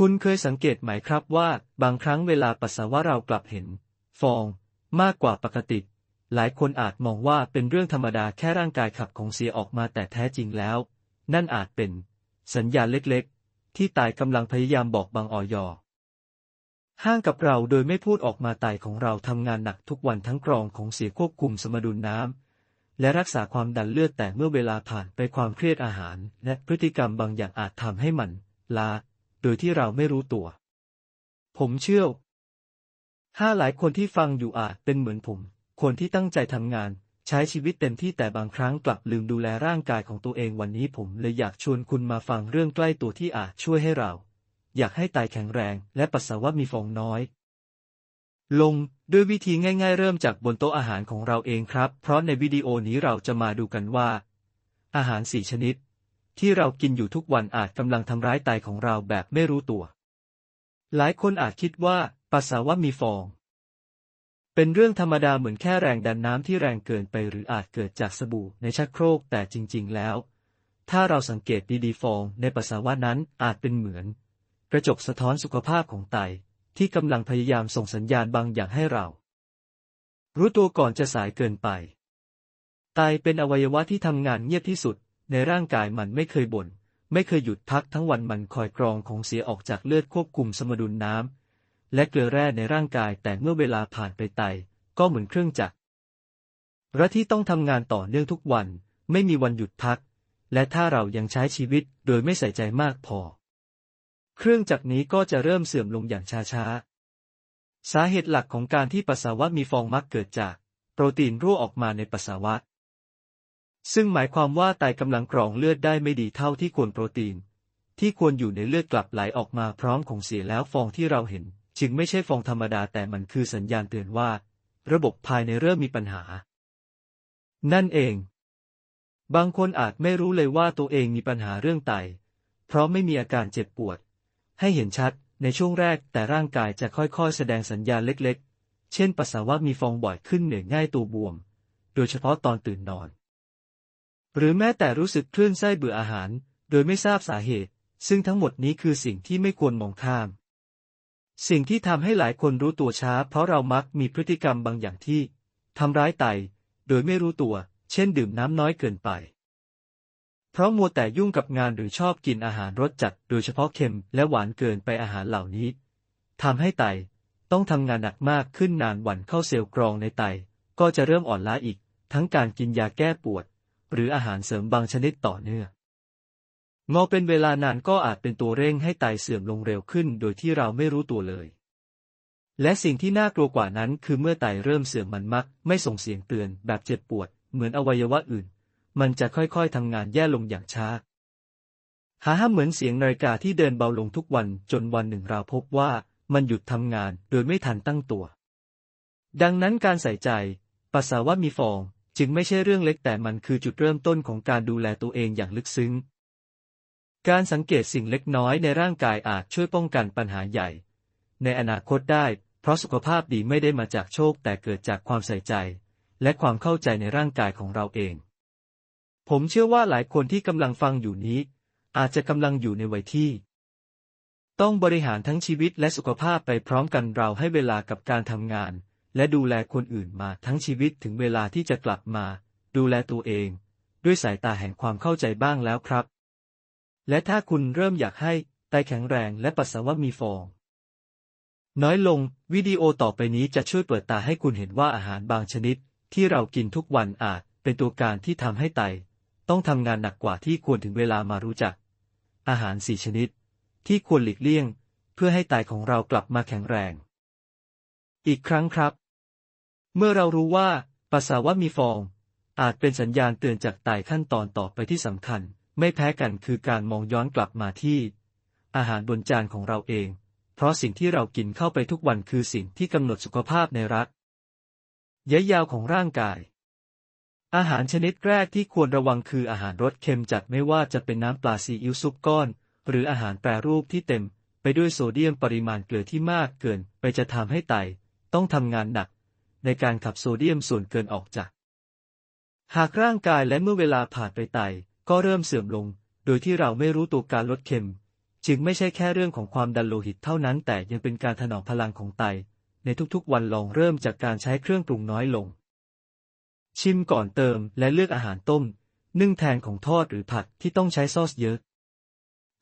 คุณเคยสังเกตไหมครับว่าบางครั้งเวลาปัสสาวะเรากลับเห็น ฟอง มากกว่าปกติ หลายคนอาจมองว่าเป็นเรื่องธรรมดาแค่ร่างกายขับของเสียออกมาแต่แท้จริงแล้ว นั่นอาจเป็น สัญญาณเล็กๆ ที่ตายกำลังพยายามบอกบางออยห้างกับเราโดยไม่พูดออกมาไตของเราทำงานหนักทุกวันทั้งกรองของเสียควบคุมสมดุลน้ำและรักษาความดันเลือดแต่เมื่อเวลาผ่านไปความเครียดอาหาร และพฤติกรรมบางอย่างอาจทำให้มัน ลา ดยที่เราไม่รู้ตัว ผมเชื่อห้าหลายคนที่ฟังอยู่อาจเป็นเหมือนผม คนที่ตั้งใจทำงาน ใช้ชีวิตเต็มที่แต่บางครั้งกลับลืมดูแลร่างกายของตัวเองวันนี้ผมเลยอยากชวนคุณมาฟังเรื่องใกล้ตัวที่อาจช่วยให้เรา อยากให้ไตแข็งแรงและปัสสาวะมีฟองน้อย ลงด้วยวิธีง่าย ๆ เริ่มจากบนโต๊ะอาหารของเราเองครับ เพราะในวิดีโอนี้เราจะมาดูกันว่า อาหารสี่ชนิด ที่เรากินอยู่ทุกวันอาจกำลังทำร้ายไตของเราแบบไม่รู้ตัว หลายคนอาจคิดว่าปัสสาวะมีฟอง เป็นเรื่องธรรมดาเหมือนแค่แรงดันน้ำที่แรงเกินไปหรืออาจเกิดจากสบู่ในชักโครกแต่จริง ๆ แล้ว ถ้าเราสังเกตดีๆฟองในปัสสาวะนั้นอาจเป็นเหมือน กระจกสะท้อนสุขภาพของไตที่กำลังพยายามส่งสัญญาณบางอย่างให้เรา รู้ตัวก่อนจะสายเกินไป ไตเป็นอวัยวะที่ทำงานเงียบที่สุด ในร่างกายมันไม่เคยบน่น ไม่เคยหยุดพักทั้งวันมันคอยกรองของเสียออกจากเลือดควบคุมสมดุลน้ำและเกลือแร่ในร่างกายแต่เมื่อเวลาผ่านไปไต ก็เหมือนเครื่องจักรระที่ต้องทำงานต่อเนื่องทุกวัน ไม่มีวันหยุดพัก และถ้าเรายังใช้ชีวิตโดยไม่ใส่ใจมากพอ เครื่องจักรนี้ก็จะเริ่มเสื่อมลงอย่างช้าๆ สาเหตุหลักของการที่ปัสสาวะมีฟองมักเกิดจาก โปรตีนรั่วออกมาในปัสสาวะ ซึ่งหมายความว่าไตกำลังกรองเลือดได้ไม่ดีเท่าที่ควรโปรตีน ที่ควรอยู่ในเลือดกลับไหลออกมาพร้อมของเสียแล้วฟองที่เราเห็น จึงไม่ใช่ฟองธรรมดาแต่มันคือสัญญาณเตือนว่า ระบบภายในเริ่มมีปัญหา นั่นเอง บางคนอาจไม่รู้เลยว่าตัวเองมีปัญหาเรื่องไต เพราะไม่มีอาการเจ็บปวด ให้เห็นชัดในช่วงแรกแต่ร่างกายจะค่อยๆ แสดงสัญญาณเล็กๆ เช่น ปัสสาวะมีฟองบ่อยขึ้นเหนื่อยง่ายตัวบวม โดยเฉพาะตอนตื่นนอน หรือแม้แต่รู้สึกคลื่นไส้เบื่ออาหาร โดยไม่ทราบสาเหตุ ซึ่งทั้งหมดนี้คือสิ่งที่ไม่ควรมองข้าม สิ่งที่ทำให้หลายคนรู้ตัวช้า เพราะเรามักมีพฤติกรรมบางอย่างที่ทำร้ายไต โดยไม่รู้ตัว เช่นดื่มน้ำน้อยเกินไป เพราะมัวแต่ยุ่งกับงานหรือชอบกินอาหารรสจัด โดยเฉพาะเค็มและหวานเกินไปอาหารเหล่านี้ทำให้ไตต้องทำงานหนักมากขึ้นนานวันเข้าเซลล์กรองในไต ก็จะเริ่มอ่อนล้าอีก ทั้งการกินยาแก้ปวด หรืออาหารเสริมบางชนิดต่อเนื่องงอเป็นเวลานานก็อาจเป็นตัวเร่งให้ไตเสื่อมลงเร็วขึ้นโดยที่เราไม่รู้ตัวเลย และสิ่งที่น่ากลัวกว่านั้นคือเมื่อไตเริ่มเสื่อมมันมัก ไม่ส่งเสียงเตือนแบบเจ็บปวด เหมือนอวัยวะอื่น มันจะค่อยๆทำงานแย่ลงอย่างช้าหาห้าเหมือนเสียงนาฬิกาที่เดินเบาลงทุกวันจนวันหนึ่งเราพบว่ามันหยุดทำงานโดยไม่ทันตั้งตัว ดังนั้นการใส่ใจ ปัสสาวะมีฟอง จึงไม่ใช่เรื่องเล็กแต่มันคือจุดเริ่มต้นของการดูแลตัวเองอย่างลึกซึ้ง การสังเกตสิ่งเล็กน้อยในร่างกายอาจช่วยป้องกันปัญหาใหญ่ ในอนาคตได้ เพราะสุขภาพดีไม่ได้มาจากโชคแต่เกิดจากความใส่ใจ และความเข้าใจในร่างกายของเราเอง ผมเชื่อว่าหลายคนที่กำลังฟังอยู่นี้ อาจจะกำลังอยู่ในวัยที่ ต้องบริหารทั้งชีวิตและสุขภาพไปพร้อมกันเราให้เวลากับการทำงาน และดูแลคนอื่นมาทั้งชีวิตถึงเวลาที่จะกลับมา ดูแลตัวเอง ด้วยสายตาแห่งความเข้าใจบ้างแล้วครับ และถ้าคุณเริ่มอยากให้ไตแข็งแรงและปัสสาวะมีฟอง น้อยลง วิดีโอต่อไปนี้จะช่วยเปิดตาให้คุณเห็นว่าอาหารบางชนิด ที่เรากินทุกวันอาจเป็นตัวการที่ทำให้ไต ต้องทำงานหนักกว่าที่ควรถึงเวลามารู้จัก อาหารสี่ชนิด ที่ควรหลีกเลี่ยง เพื่อให้ไตของเรากลับมาแข็งแรง อีกครั้งครับ เมื่อเรารู้ว่าปัสสาวะมีฟอง อาจเป็นสัญญาณเตือนจากไตขั้นตอนต่อไปที่สำคัญ ไม่แพ้กันคือการมองย้อนกลับมาที่ อาหารบนจานของเราเอง เพราะสิ่งที่เรากินเข้าไปทุกวันคือสิ่งที่กำหนดสุขภาพในรักยะยาวของร่างกาย อาหารชนิดแรกที่ควรระวังคืออาหารรสเค็มจัดไม่ว่าจะเป็นน้ำปลาซีอิ๊วซุปก้อน หรืออาหารแปรรูปที่เต็ม ไปด้วยโซเดียมปริมาณเกลือที่มากเกิน ไปจะทำให้ไต ต้องทำงานหนัก ในการขับโซเดียมส่วนเกินออกจาก หากร่างกายและเมื่อเวลาผ่านไปไต ก็เริ่มเสื่อมลง โดยที่เราไม่รู้ตัวการลดเค็ม จึงไม่ใช่แค่เรื่องของความดันโลหิตเท่านั้นแต่ยังเป็นการถนอมพลังของไต ในทุกๆวันลองเริ่มจากการใช้เครื่องปรุงน้อยลง ชิมก่อนเติมและเลือกอาหารต้ม นึ่งแทนของทอดหรือผัดที่ต้องใช้ซอสเยอะ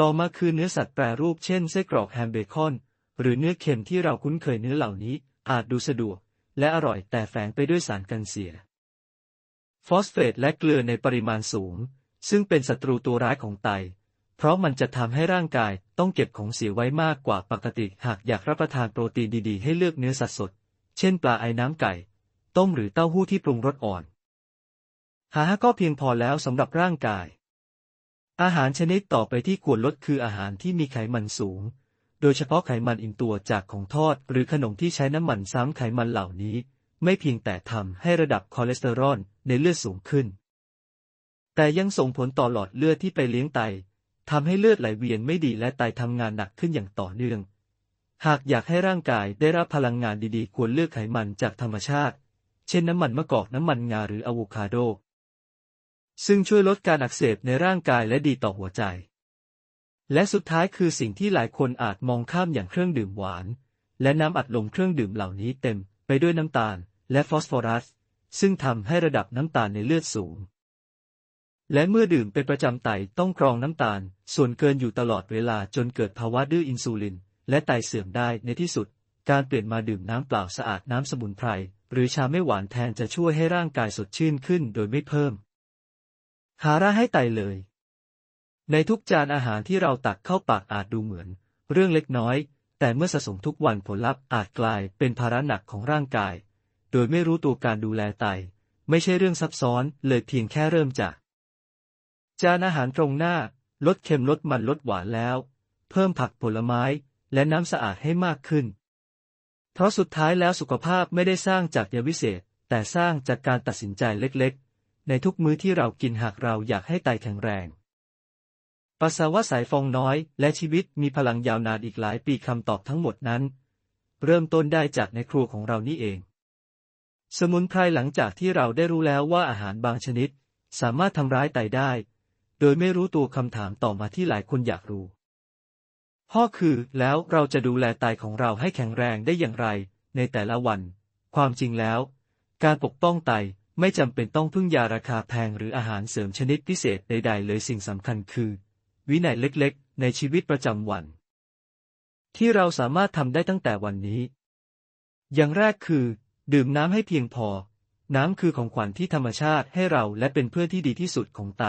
ต่อมาคือเนื้อสัตว์แปรรูปเช่นไส้กรอกแฮมเบคอน หรือเนื้อเค็มที่เราคุ้นเคยเนื้อเหล่านี้อาจดูสะดวก และอร่อยแต่แฝงไปด้วยสารกันเสีย ฟอสเฟตและเกลือในปริมาณสูง ซึ่งเป็นศัตรูตัวร้ายของไต เพราะมันจะทำให้ร่างกายต้องเก็บของเสียไว้มากกว่าปกติ หากอยากรับประทานโปรตีนดีๆ ให้เลือกเนื้อสัตว์สด เช่นปลาไอ้น้ำไก่ ต้มหรือเต้าหู้ที่ปรุงรสอ่อน หาก็เพียงพอแล้วสำหรับร่างกาย อาหารชนิดต่อไปที่ควรลดคืออาหารที่มีไขมันสูง โดยเฉพาะไขมันอิ่มตัวจากของทอด หรือขนมที่ใช้น้ำมันซ้ำไขมันเหล่านี้ ไม่เพียงแต่ทำให้ระดับคอเลสเตอรอลในเลือดสูงขึ้น แต่ยังส่งผลต่อหลอดเลือดที่ไปเลี้ยงไตทำให้เลือดไหลเวียนไม่ดีและไตทำงานหนักขึ้นอย่างต่อเนื่อง หากอยากให้ร่างกายได้รับพลังงานดีๆ ควรเลือกไขมันจากธรรมชาติ เช่นน้ำมันมะกอกน้ำมันงาหรืออะโวคาโด ซึ่งช่วยลดการอักเสบในร่างกายและดีต่อหัวใจ และสุดท้ายคือสิ่งที่หลายคนอาจมองข้ามอย่างเครื่องดื่มหวาน และน้ำอัดลมเครื่องดื่มเหล่านี้เต็มไปด้วยน้ำตาล และฟอสฟอรัส ซึ่งทำให้ระดับน้ำตาลในเลือดสูง และเมื่อดื่มเป็นประจำไตต้องกรองน้ำตาล ส่วนเกินอยู่ตลอดเวลาจนเกิดภาวะดื้ออินซูลิน และไตเสื่อมได้ในที่สุด การเปลี่ยนมาดื่มน้ำเปล่าสะอาดน้ำสมุนไพรหรือชาไม่หวานแทนจะช่วยให้ร่างกายสดชื่นขึ้นโดยไม่เพิ่ม หาระให้ไตเลย ในทุกจานอาหารที่เราตักเข้าปากอาจดูเหมือน เรื่องเล็กน้อย แต่เมื่อสะสมทุกวันผลลัพธ์อาจกลายเป็นภาระหนักของร่างกาย โดยไม่รู้ตัวการดูแลไต ไม่ใช่เรื่องซับซ้อนเลยเพียงแค่เริ่มจาก จานอาหารตรงหน้า ลดเค็มลดมันลดหวานแล้ว เพิ่มผักผลไม้และน้ำสะอาดให้มากขึ้น เพราะสุดท้ายแล้วสุขภาพไม่ได้สร้างจากยาวิเศษ แต่สร้างจากการตัดสินใจเล็กๆ ในทุกมื้อที่เรากินหากเราอยากให้ไตแข็งแรง ปัสสาวะสายฟองน้อย และชีวิตมีพลังยาวนานอีกหลายปีคำตอบทั้งหมดนั้น เริ่มต้นได้จากในครัวของเรานี่เอง สมุนไพรหลังจากที่เราได้รู้แล้วว่าอาหารบางชนิด สามารถทำร้ายไตได้ โดยไม่รู้ตัวคำถามต่อมาที่หลายคนอยากรู้พ่อคือแล้วเราจะดูแลไตของเราให้แข็งแรงได้อย่างไร ในแต่ละวัน ความจริงแล้ว การปกป้องไตไม่จำเป็นต้องพึ่งยาราคาแพงหรืออาหารเสริมชนิดพิเศษใดๆเลยสิ่งสำคัญคือ วินัยเล็กๆ ในชีวิตประจำวัน ที่เราสามารถทำได้ตั้งแต่วันนี้ อย่างแรกคือ ดื่มน้ำให้เพียงพอ น้ำคือของขวัญที่ธรรมชาติให้เราและเป็นเพื่อนที่ดีที่สุดของไต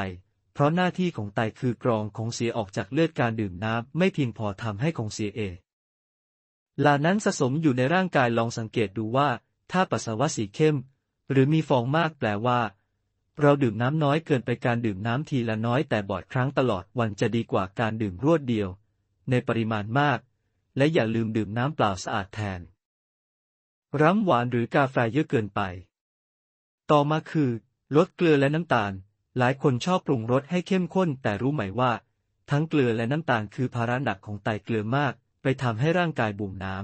เพราะหน้าที่ของไตคือกรองของเสียออกจากเลือดการดื่มน้ำไม่เพียงพอทำให้ของเสียเอลานั้นสะสมอยู่ในร่างกายลองสังเกตดูว่า ถ้าปัสสาวะสีเข้ม หรือมีฟองมากแปลว่า เราดื่มน้ำน้อยเกินไปการดื่มน้ำทีละน้อยแต่บ่อยครั้งตลอดวันจะดีกว่าการดื่มรวดเดียว ในปริมาณมาก และอย่าลืมดื่มน้ำเปล่าสะอาดแทนร้ำหวานหรือกาแฟเยอะเกินไป ต่อมาคือ ลดเกลือและน้ำตาล หลายคนชอบปรุงรสให้เข้มข้น แต่รู้ไหมว่า ทั้งเกลือและน้ำตาลคือภาระหนักของไตเกลือมาก ไปทำให้ร่างกายบุ่มน้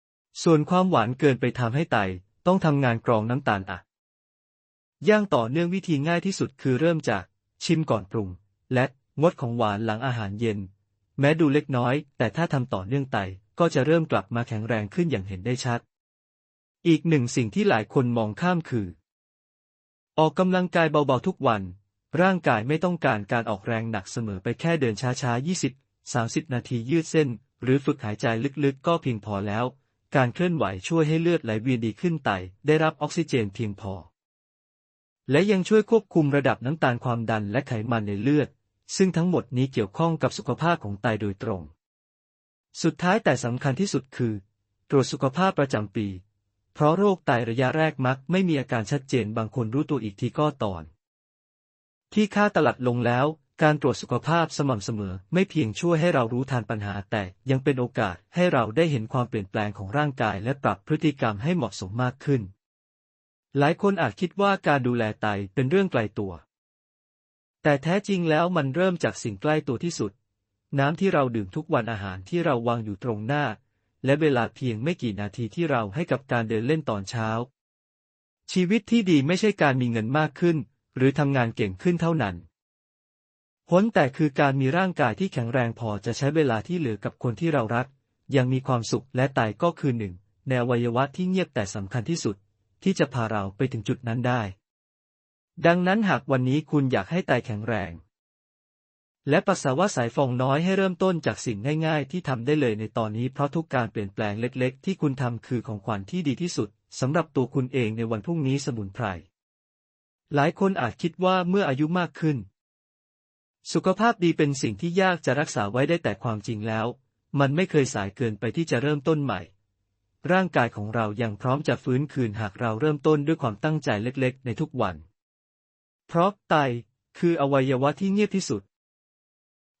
ำส่วนความหวานเกินไปทำให้ไต ต้องทำงานกรองน้ำตาลอะ ย่างต่อเนื่องวิธีง่ายที่สุดคือเริ่มจาก ชิมก่อนปรุง และงดของหวานหลังอาหารเย็น แม้ดูเล็กน้อย แต่ถ้าทำต่อเนื่องไตก็จะเริ่มกลับมาแข็งแรงขึ้นอย่างเห็นได้ชัด อีกหนึ่งสิ่งที่หลายคนมองข้ามคือ ออกกำลังกายเบาๆทุกวัน ร่างกายไม่ต้องการการออกแรงหนักเสมอไปแค่เดินช้าๆ 20 30 นาทียืดเส้น หรือฝึกหายใจลึกๆ ก็เพียงพอแล้ว การเคลื่อนไหวช่วยให้เลือดไหลเวียนดีขึ้นไตได้รับออกซิเจนเพียงพอ และยังช่วยควบคุมระดับน้ำตาลความดันและไขมันในเลือด ซึ่งทั้งหมดนี้เกี่ยวข้องกับสุขภาพของไตโดยตรง สุดท้ายแต่สำคัญที่สุดคือ ตรวจสุขภาพประจำปี เพราะโรคไตระยะแรกมักไม่มีอาการชัดเจนบางคนรู้ตัวอีกทีก็ตอน ที่ค่าตลัดลงแล้ว การตรวจสุขภาพสม่ำเสมอไม่เพียงช่วยให้เรารู้ทันปัญหาแต่ยังเป็นโอกาสให้เราได้เห็นความเปลี่ยนแปลงของร่างกายและปรับพฤติกรรมให้เหมาะสมมากขึ้น หลายคนอาจคิดว่าการดูแลไตเป็นเรื่องไกลตัว แต่แท้จริงแล้วมันเริ่มจากสิ่งใกล้ตัวที่สุด น้ำที่เราดื่มทุกวันอาหารที่เราวางอยู่ตรงหน้า และเวลาเพียงไม่กี่นาทีที่เราให้กับการเดินเล่นตอนเช้า ชีวิตที่ดีไม่ใช่การมีเงินมากขึ้น หรือทำงานเก่งขึ้นเท่านั้นผลแต่คือการมีร่างกายที่แข็งแรงพอจะใช้เวลาที่เหลือกับคนที่เรารัก ยังมีความสุขและตายก็คือหนึ่งในวัยวะที่เงียบแต่สำคัญที่สุด ที่จะพาเราไปถึงจุดนั้นได้ ดังนั้นหากวันนี้คุณอยากให้ไตแข็งแรง และปัสสาวะสายฟองน้อยให้เริ่มต้นจากสิ่งง่ายๆ ที่ทำได้เลยในตอนนี้เพราะทุกการเปลี่ยนแปลงเล็กๆ ที่คุณทำคือของขวัญที่ดีที่สุดสำหรับตัวคุณเองในวันพรุ่งนี้สมุนไพร หลายคนอาจคิดว่าเมื่ออายุมากขึ้น สุขภาพดีเป็นสิ่งที่ยากจะรักษาไว้ได้แต่ความจริงแล้ว มันไม่เคยสายเกินไปที่จะเริ่มต้นใหม่ ร่างกายของเรายังพร้อมจะฟื้นคืนหากเราเริ่มต้นด้วยความตั้งใจเล็กๆ ในทุกวัน เพราะไตคืออวัยวะที่เงียบที่สุด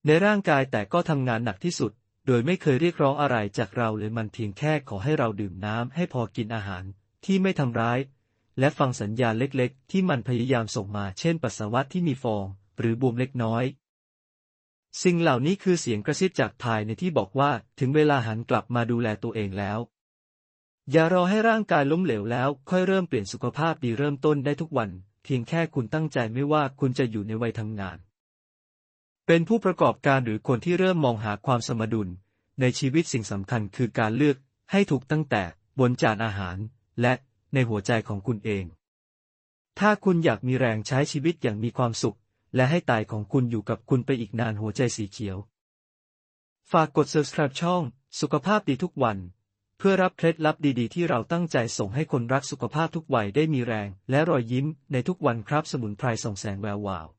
ในร่างกายแต่ก็ทำงานหนักที่สุด โดยไม่เคยเรียกร้องอะไรจากเราเลยมันเพียงแค่ขอให้เราดื่มน้ำให้พอกินอาหารที่ไม่ทำร้าย และฟังสัญญาณเล็กๆ ที่มันพยายามส่งมาเช่นปัสสาวะที่มีฟอง หรือบวมเล็กน้อยสิ่งเหล่านี้คือเสียงกระซิบจากภายในที่บอกว่าถึงเวลาหันกลับมาดูแลตัวเองแล้ว อย่ารอให้ร่างกายล้มเหลวแล้ว ค่อยเริ่มเปลี่ยนสุขภาพดีเริ่มต้นได้ทุกวัน เพียงแค่คุณตั้งใจไม่ว่าคุณจะอยู่ในวัยทำงาน เป็นผู้ประกอบการหรือคนที่เริ่มมองหาความสมดุล ในชีวิตสิ่งสำคัญคือการเลือกให้ถูกตั้งแต่บนจานอาหาร และในหัวใจของคุณเอง ถ้าคุณอยากมีแรงใช้ชีวิตอย่างมีความสุข และให้ตายของคุณอยู่กับคุณไปอีกนานหัวใจสีเขียว ฝากกด subscribe ช่อง สุขภาพดีทุกวัน เพื่อรับเคล็ดลับดีๆ ที่เราตั้งใจส่งให้คนรักสุขภาพทุกวัยได้มีแรง และรอยยิ้มในทุกวันครับสมุนไพรส่องแสงแวววาว